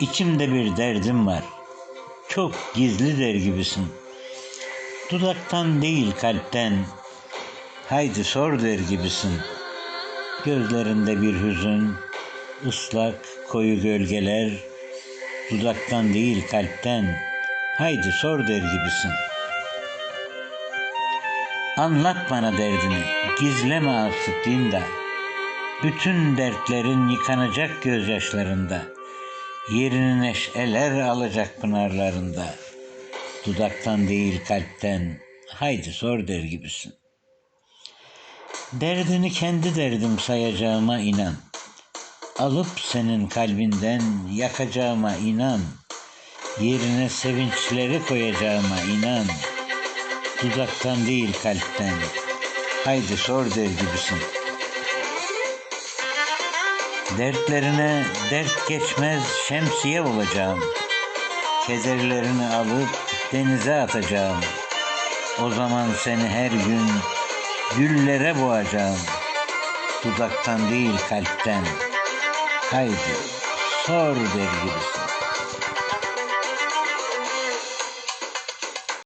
İçimde bir derdim var. Çok gizli der gibisin. Dudaktan değil kalpten. Haydi sor der gibisin. Gözlerinde bir hüzün, ıslak koyu gölgeler. Dudaktan değil kalpten. Haydi sor der gibisin. Anlat bana derdini, gizleme artık dindar. Bütün dertlerin yıkanacak gözyaşlarında. Yerini neşeler alacak pınarlarında. Dudaktan değil kalpten, haydi sor der gibisin. Derdini kendi derdim sayacağıma inan. Alıp senin kalbinden yakacağıma inan. Yerine sevinçleri koyacağıma inan. Dudaktan değil kalpten, haydi sor der gibisin. Dertlerine dert geçmez şemsiye olacağım. Kederlerini alıp denize atacağım. O zaman seni her gün güllere boğacağım. Dudaktan değil kalpten. Haydi sor der gibisin.